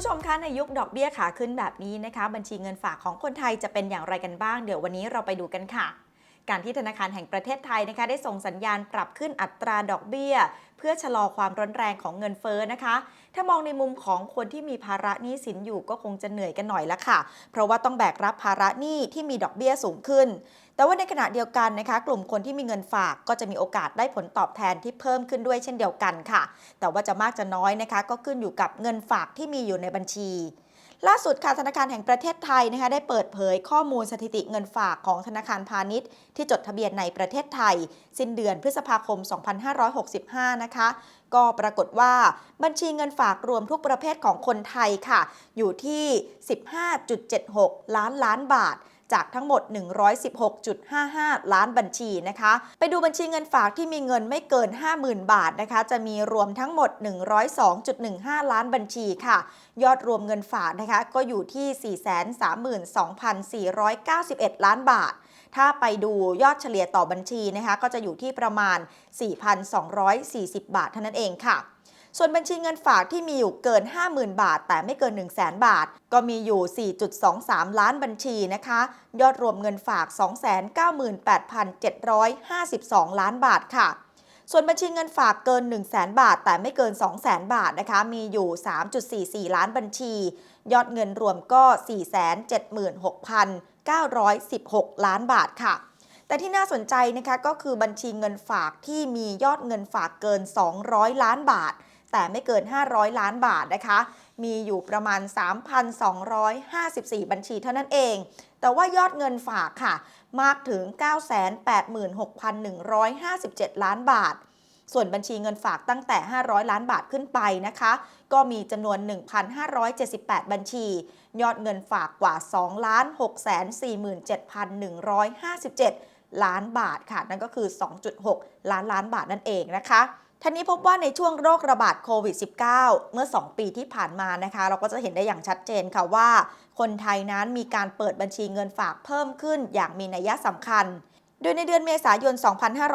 ผู้ชมคะในยุคดอกเบี้ยขาขึ้นแบบนี้นะคะ บัญชีเงินฝากของคนไทยจะเป็นอย่างไรกันบ้าง เดี๋ยววันนี้เราไปดูกันค่ะ การที่ธนาคารแห่งประเทศไทยนะคะ ได้ส่งสัญญาณปรับขึ้นอัตราดอกเบี้ย เพื่อชะลอความร้อนแรงของเงินเฟ้อนะคะ ถ้ามองในมุมของคนที่มีภาระหนี้สินอยู่ก็คงจะเหนื่อยกันหน่อยละค่ะ เพราะว่าต้องแบกรับภาระหนี้ที่มีดอกเบี้ยสูงขึ้น แต่ว่าในขณะเดียวกันนะคะ กลุ่มคนที่มีเงินฝากก็จะมีโอกาสได้ผลตอบแทนที่เพิ่มขึ้นด้วยเช่นเดียวกันค่ะ แต่ว่าจะมากจะน้อยนะคะ ก็ขึ้นอยู่กับเงินฝากที่มีอยู่ในบัญชี ล่าสุดค่ะธนาคารแห่งประเทศไทยนะคะได้เปิดเผยข้อมูลสถิติเงินฝากของธนาคารพาณิชย์ ที่จดทะเบียนในประเทศไทย สิ้นเดือนพฤษภาคม 2565 นะคะก็ปรากฏว่าบัญชีเงินฝากรวมทุกประเภทของคนไทยค่ะ อยู่ที่ 15.76 ล้านล้านบาท จากทั้งหมด 116.55 ล้านบัญชีนะคะ ไปดูบัญชีเงินฝากที่มีเงินไม่เกิน 50,000 บาทนะคะ จะมีรวมทั้งหมด 102.15 ล้านบัญชีค่ะ ยอดรวมเงินฝากนะคะ ก็อยู่ที่ 432,491 ล้านบาทถ้าไปดูยอดเฉลี่ยต่อบัญชีนะคะ ก็จะอยู่ที่ประมาณ 4,240 บาทเท่านั้นเองค่ะ ส่วนบัญชีเงินฝากที่มีอยู่เกิน 50,000 บาท แต่ไม่เกิน 1 0 0 0 0 0 บาท ก็มีอยู่ 4.23 ล้านบัญชีนะคะ ยอดรวมเงินฝาก 298,752 ล้านบาทค่ะส่วนบัญชีเงินฝากเกิน 1 0 0 0 0 0บาท แต่ไม่เกิน 2 0 0 0 0 0บาทนะคะ มีอยู่ 3.44 ล้านบัญชี ยอดเงินรวมก็ 476,916 ล้านบาทค่ะ แต่ที่น่าสนใจนะคะก็คือบัญชีเงินฝากที่มียอดเงินฝากเกิน 200 ล้านบาท แต่ไม่เกิน 500 ล้านบาทนะคะ มีอยู่ประมาณ 3,254 บัญชีเท่านั้นเอง แต่ว่ายอดเงินฝากค่ะ มากถึง 986,157 ล้านบาท ส่วนบัญชีเงินฝากตั้งแต่ 500 ล้านบาทขึ้นไปนะคะ ก็มีจำนวน 1,578 บัญชี ยอดเงินฝากกว่า 2,647,157 ล้านบาทค่ะ นั่นก็คือ 2.6 ล้านล้านบาทนั่นเองนะคะ ท่านี้พบว่าในช่วงโรคระบาดโควิด -19 เมื่อ 2 ปีที่ผ่านมานะคะ เราก็จะเห็นได้อย่างชัดเจนค่ะว่า คนไทยนั้นมีการเปิดบัญชีเงินฝากเพิ่มขึ้นอย่างมีนัยสำคัญ โดยในเดือนเมษายน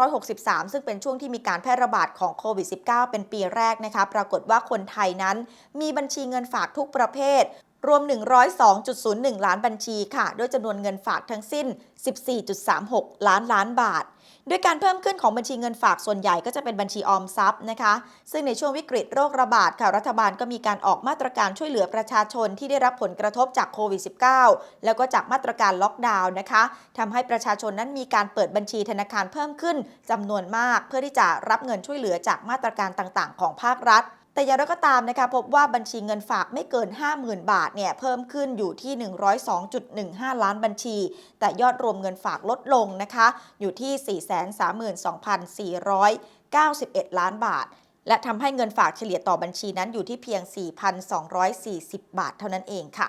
2563 ซึ่งเป็นช่วงที่มีการแพร่ระบาดของโควิด -19 เป็นปีแรกนะคะ ปรากฏว่าคนไทยนั้นมีบัญชีเงินฝากทุกประเภท รวม 102.01 ล้านบัญชีค่ะ ด้วยจำนวนเงินฝากทั้งสิ้น 14.36 ล้านล้านบาท ด้วยการเพิ่มขึ้นของบัญชีเงินฝากส่วนใหญ่ก็จะเป็นบัญชีออมทรัพย์นะคะ ซึ่งในช่วงวิกฤตโรคระบาดค่ะ รัฐบาลก็มีการออกมาตรการช่วยเหลือประชาชนที่ได้รับผลกระทบจากโควิด -19 แล้วก็จากมาตรการล็อกดาวน์นะคะทำให้ประชาชนนั้นมีการเปิดบัญชีธนาคารเพิ่มขึ้นจำนวนมาก เพื่อที่จะรับเงินช่วยเหลือจากมาตรการต่างๆ ของภาครัฐ แต่อย่างไรก็ตามนะคะพบว่าบัญชีเงินฝากไม่เกิน 50,000 บาทเนี่ยเพิ่มขึ้นอยู่ที่ 102.15 ล้านบัญชี แต่ยอดรวมเงินฝากลดลงนะคะอยู่ที่ 432,491 ล้านบาท และทำให้เงินฝากเฉลี่ยต่อบัญชีนั้นอยู่ที่เพียง 4,240 บาทเท่านั้นเองค่ะ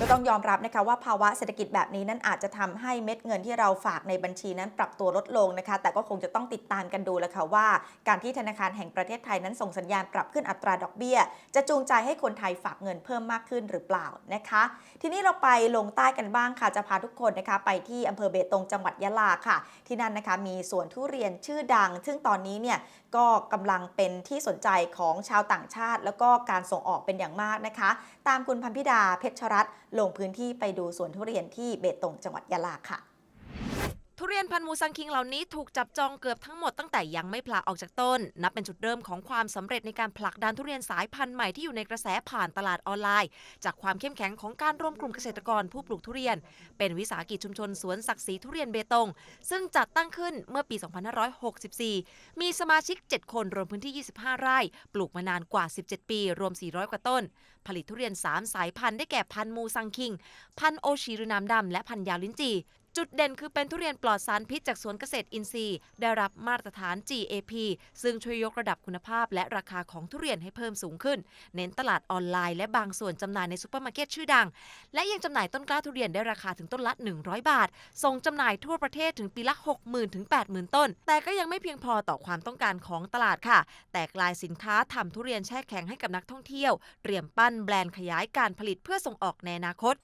ก็ต้องยอมรับนะคะว่าภาวะเศรษฐกิจแบบนี้นั้นอาจจะทำให้เม็ดเงินที่เราฝากในบัญชีนั้นปรับตัวลดลงนะคะ แต่ก็คงจะต้องติดตามกันดูแล้วค่ะว่า การที่ธนาคารแห่งประเทศไทยนั้นส่งสัญญาณปรับขึ้นอัตราดอกเบี้ย จะจูงใจให้คนไทยฝากเงินเพิ่มมากขึ้นหรือเปล่านะคะ ทีนี้เราไปลงใต้กันบ้างค่ะจะพาทุกคนนะคะ ไปที่อำเภอเบตงจังหวัดยะลาค่ะ ที่นั่นนะคะมีสวนทุเรียนชื่อดัง ซึ่งตอนนี้เนี่ยก็กำลังเป็นที่สนใจของชาวต่างชาติ แล้วก็การส่งออกเป็นอย่างมากนะคะ ตามคุณพันธิดาเพชรรัตน์ลงพื้นที่ไปดูสวนทุเรียนที่เบตงจังหวัดยะลาค่ะ ทุเรียนพันธุ์มูซังคิงเหล่านี้ถูกจับจองเกือบทั้งหมดตั้งแต่ยังไม่ผลาออกจากต้น นับเป็นจุดเริ่มของความสำเร็จในการผลักดันทุเรียนสายพันธุ์ใหม่ที่อยู่ในกระแสผ่านตลาดออนไลน์ จากความเข้มแข็งของการรวมกลุ่มเกษตรกรผู้ปลูกทุเรียน เป็นวิสาหกิจชุมชนสวนศักดิ์ศรีทุเรียนเบตง ซึ่งจัดตั้งขึ้นเมื่อปี 2564 มีสมาชิก 7 คนรวมพื้นที่ 25 ไร่ ปลูกมานานกว่า 17 ปี รวม 400 กว่าต้น ผลิตทุเรียน 3 สายพันธุ์ได้แก่พันธุ์มูซังคิง พันธุ์โอชิรุนามดำและพันธุ์ยาลิ้นจี จุดเด่นคือเป็นทุเรียนปลอดสารพิษจากสวนเกษตรอินทรีย์ ได้รับมาตรฐาน GAP ซึ่งช่วยยกระดับคุณภาพและราคาของทุเรียนให้เพิ่มสูงขึ้น เน้นตลาดออนไลน์และบางส่วนจำหน่ายในซูเปอร์มาร์เก็ตชื่อดัง และยังจำหน่ายต้นกล้าทุเรียนได้ราคาถึงต้นละ 100 บาท ส่งจำหน่ายทั่วประเทศถึงปีละ 60,000ถึง80,000 ต้น แต่ก็ยังไม่เพียงพอต่อความต้องการของตลาดค่ะ แตกลายสินค้าทำทุเรียนแช่แข็งให้กับนักท่องเที่ยว เตรียมปั้นแบรนด์ขยายการผลิตเพื่อส่งออกในอนาคต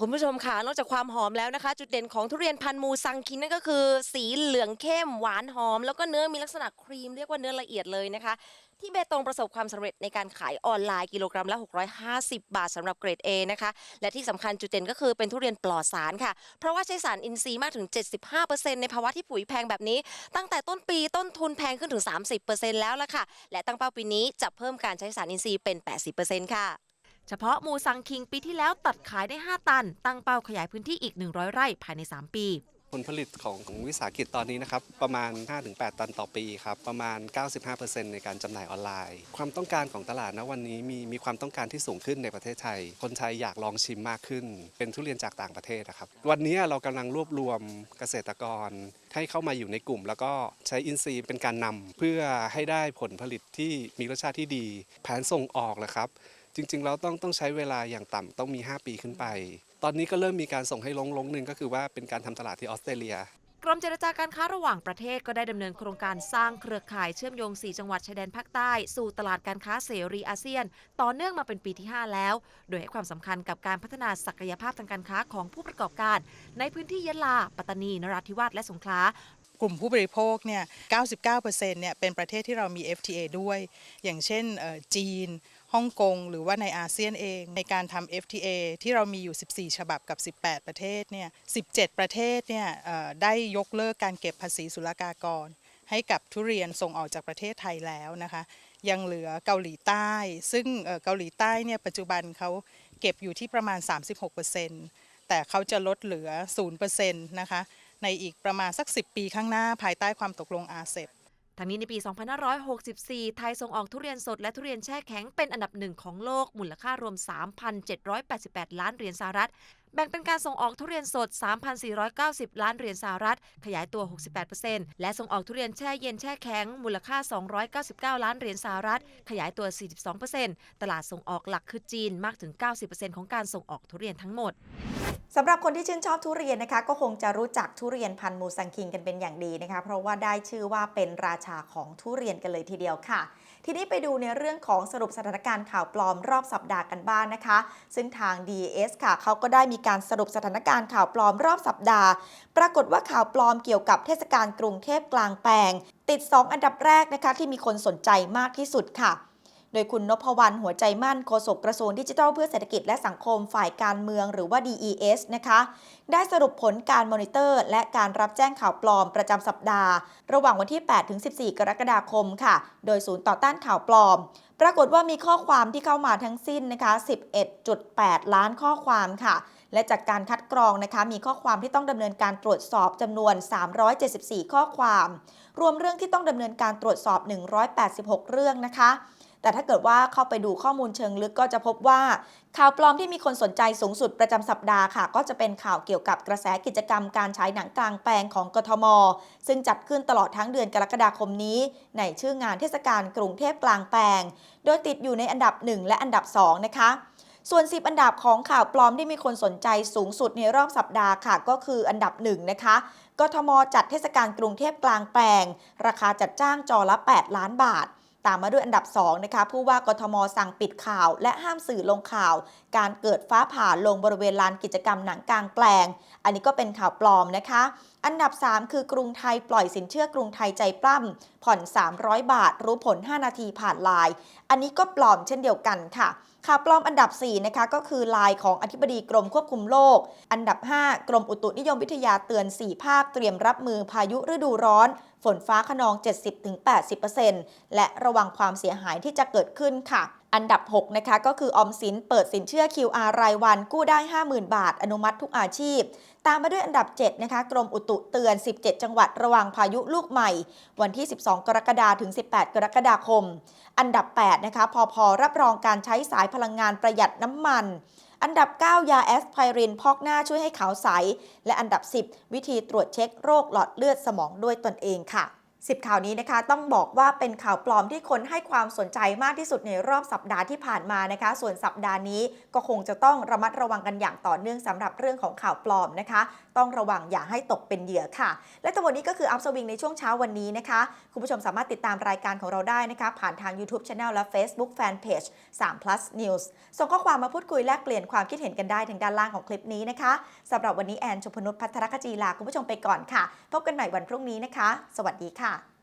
คุณผู้ชมค่ะนอกจากความหอมแล้วนะคะ จุดเด่นของทุเรียนพันมูซังคิงนั่นก็คือ สีเหลืองเข้มหวานหอม แล้วก็เนื้อมีลักษณะครีมเรียกว่าเนื้อละเอียดเลยนะคะ ที่เบตงประสบความสำเร็จในการขายออนไลน์กิโลกรัมละ 650 บาทสำหรับเกรด A นะคะ และที่สำคัญจุดเด่นก็คือเป็นทุเรียนปลอดสารค่ะ เพราะว่าใช้สารอินทรีย์มากถึง 75%ในภาวะที่ปุ๋ยแพงแบบนี้ ตั้งแต่ต้นปีต้นทุนแพงขึ้นถึง 30%แล้วละค่ะ และตั้งเป้าปีนี้จะเพิ่มการใช้สารอินทรีย์เป็น 80%ค่ะ เฉพาะมูซังคิงปีที่แล้วตัดขายได้ 5 ตัน ตั้งเป้าขยายพื้นที่อีก 100 ไร่ภายใน 3 ปี ผลผลิตของของวิสาหกิจตอนนี้นะครับ ประมาณ 5-8 ตันต่อปีครับ ประมาณ 95%ในการจำหน่ายออนไลน์ ความต้องการของตลาดนะวันนี้มีมีความต้องการที่สูงขึ้นในประเทศไทย คนไทยอยากลองชิมมากขึ้น เป็นทุเรียนจากต่างประเทศนะครับ วันนี้เรากำลังรวบรวมเกษตรกร ให้เข้ามาอยู่ในกลุ่ม แล้วก็ใช้อินทรีย์เป็นการนำเพื่อให้ได้ผลผลิตที่มีรสชาติที่ดี แผนส่งออกแหละครับ จริงๆเราต้องต้องใช้เวลาอย่างต่ำต้องมี 5 ปีขึ้นไป ตอนนี้ก็เริ่มมีการส่งให้ลงลงหนึ่งก็คือว่าเป็นการทำตลาดที่ออสเตรเลีย กรมเจรจาการค้าระหว่างประเทศก็ได้ดำเนินโครงการสร้างเครือข่ายเชื่อมโยง 4 จังหวัดชายแดนภาคใต้ สู่ตลาดการค้าเสรีอาเซียน ต่อเนื่องมาเป็นปีที่ 5 แล้ว โดยให้ความสำคัญกับการพัฒนาศักยภาพทางการค้าของผู้ประกอบการ ในพื้นที่ยะลา ปัตตานี นราธิวาสและสงขลา กลุ่มผู้บริโภคเนี่ย 99%เนี่ย เป็นประเทศที่เรามี FTA ด้วย อย่างเช่นเอ่อจีน ฮ่องกงหรือว่าในอาเซียนเอง ในการทำ FTA ที่เรามีอยู่ 14 ฉบับกับ 18 ประเทศเนี่ย 17 ประเทศเนี่ยได้ยกเลิกการเก็บภาษีศุลกากร ให้กับทุเรียนส่งออกจากประเทศไทยแล้วนะคะ ยังเหลือเกาหลีใต้ ซึ่งเอ่อเกาหลีใต้เนี่ยปัจจุบันเขาเก็บอยู่ที่ประมาณ 36%แต่เขาจะลดเหลือ 0%นะคะในอีกประมาณสัก 10 ปีข้างหน้าภายใต้ความตกลงอาเซบ ทางนี้ในปี 2564 ไทยส่งออกทุเรียนสดและทุเรียนแช่แข็งเป็นอันดับหนึ่งของโลกมูลค่ารวม 3,788 ล้านเหรียญสหรัฐ แบ่งเป็นการส่งออกทุเรียนสด 3,490 ล้านเหรียญสหรัฐ ขยายตัว 68%และส่งออกทุเรียนแช่เย็นแช่แข็ง มูลค่า 299 ล้านเหรียญสหรัฐ ขยายตัว 42%ตลาดส่งออกหลักคือจีนมากถึง 90%ของการส่งออกทุเรียนทั้งหมดสำหรับคนที่ชื่นชอบทุเรียนนะคะ ก็คงจะรู้จักทุเรียนพันธุ์มูซังคิงกันเป็นอย่างดีนะคะ เพราะว่าได้ชื่อว่าเป็นราชาของทุเรียนกันเลยทีเดียวค่ะ ทีนี้ไปดูในเรื่องของสรุปสถานการณ์ข่าวปลอมรอบสัปดาห์กันบ้างนนะคะ ซึ่งทาง DES ค่ะเขาก็ได้มีการสรุปสถานการณ์ข่าวปลอมรอบสัปดาห์ ปรากฏว่าข่าวปลอมเกี่ยวกับเทศกาลกรุงเทพกลางแปลง ติด 2 อันดับแรกนะคะที่มีคนสนใจมากที่สุดค่ะโดยคุณนพวรรณหัวใจมั่นโฆษกกระทรวงดิจิทัลเพื่อเศรษฐกิจและสังคมฝ่ายการเมืองหรือว่า DES นะคะ ได้สรุปผลการมอนิเตอร์ และการรับแจ้งข่าวปลอมประจำสัปดาห์ ระหว่างวันที่ 8 ถึง 14 กรกฎาคมค่ะ โดยศูนย์ต่อต้านข่าวปลอม ปรากฏว่ามีข้อความที่เข้ามาทั้งสิ้นนะคะ 11.8 ล้านข้อความค่ะ และจากการคัดกรองนะคะมีข้อความที่ต้องดำเนินการตรวจสอบจำนวน 374 ข้อความ รวมเรื่องที่ต้องดำเนินการตรวจสอบ 186 เรื่องนะคะ แต่ถ้าเกิดว่าเข้าไปดูข้อมูลเชิงลึกก็จะพบว่า ข่าวปลอมที่มีคนสนใจสูงสุดประจำสัปดาห์ค่ะ ก็จะเป็นข่าวเกี่ยวกับกระแสกิจกรรมการฉายหนังกลางแปลงของกทม ซึ่งจัดขึ้นตลอดทั้งเดือนกรกฎาคมนี้ ในชื่องานเทศกาลกรุงเทพกลางแปลง โดยติดอยู่ในอันดับ 1 และอันดับ2นะคะ ส่วน 10 อันดับของข่าวปลอมที่มีคนสนใจสูงสุดในรอบสัปดาห์ค่ะ ก็คืออันดับ1นะคะกทมจัดเทศกาลกรุงเทพกลางแปลง ราคาจัดจ้างจอละ 8 ล้านบาท ตามมาด้วยอันดับ 2 นะคะ ผู้ว่ากทมสั่งปิดข่าว และห้ามสื่อลงข่าว การเกิดฟ้าผ่าลงบริเวณลานกิจกรรมหนังกลางแปลง อันนี้ก็เป็นข่าวปลอมนะคะ อันดับ 3 คือกรุงไทยปล่อยสินเชื่อกรุงไทยใจปล้ำผ่อน 300 บาท รู้ผล 5 นาทีผ่านไลน์อันนี้ก็ปลอมเช่นเดียวกันค่ะ ข่าวปลอมอันดับ 4 นะคะก็คือลายของอธิบดีกรมควบคุมโรค อันดับ 5 กรมอุตุนิยมวิทยาเตือน 4 ภาคเตรียมรับมือพายุฤดูร้อน ฝนฟ้าขนอง 70-80%และระวังความเสียหายที่จะเกิดขึ้นค่ะ อันดับ 6 นะคะ ก็คือออมสินเปิดสินเชื่อ QR รายวัน กู้ได้ 50,000 บาท อนุมัติทุกอาชีพ ตามมาด้วยอันดับ 7 นะคะ กรมอุตุเตือน 17 จังหวัดระวังพายุลูกใหม่ วันที่ 12 กรกฎาคมถึง 18 กรกฎาคม อันดับ 8 นะคะพอพอรับรองการใช้สายพลังงานประหยัดน้ำมัน อันดับ 9 ยาแอสไพรินพอกหน้าช่วยให้ขาวใส และอันดับ 10 วิธีตรวจเช็คโรคหลอดเลือดสมองด้วยตนเองค่ะ 10 ข่าวนี้นะคะต้องบอกว่าเป็นข่าวปลอมที่คนให้ความสนใจมากที่สุดในรอบสัปดาห์ที่ผ่านมานะคะ ส่วนสัปดาห์นี้ก็คงจะต้องระมัดระวังกันอย่างต่อเนื่องสำหรับเรื่องของข่าวปลอมนะคะ ต้องระวังอย่าให้ตกเป็นเหยื่อค่ะ และทั้งหมดนี้ก็คืออัพสวิงในช่วงเช้าวันนี้นะคะ คุณผู้ชมสามารถติดตามรายการของเราได้นะคะ ผ่านทาง YouTube Channel และ Facebook Fanpage 3 plus news ส่งข้อความมาพูดคุยแลกเปลี่ยนความคิดเห็นกันได้ทางด้านล่างของคลิปนี้นะคะสำหรับวันนี้แอนชมพนุษพัทรคจีลาคุณผู้ชมไปก่อนค่ะ พบกันใหม่วันพรุ่งนี้นะคะ สวัสดีค่ะ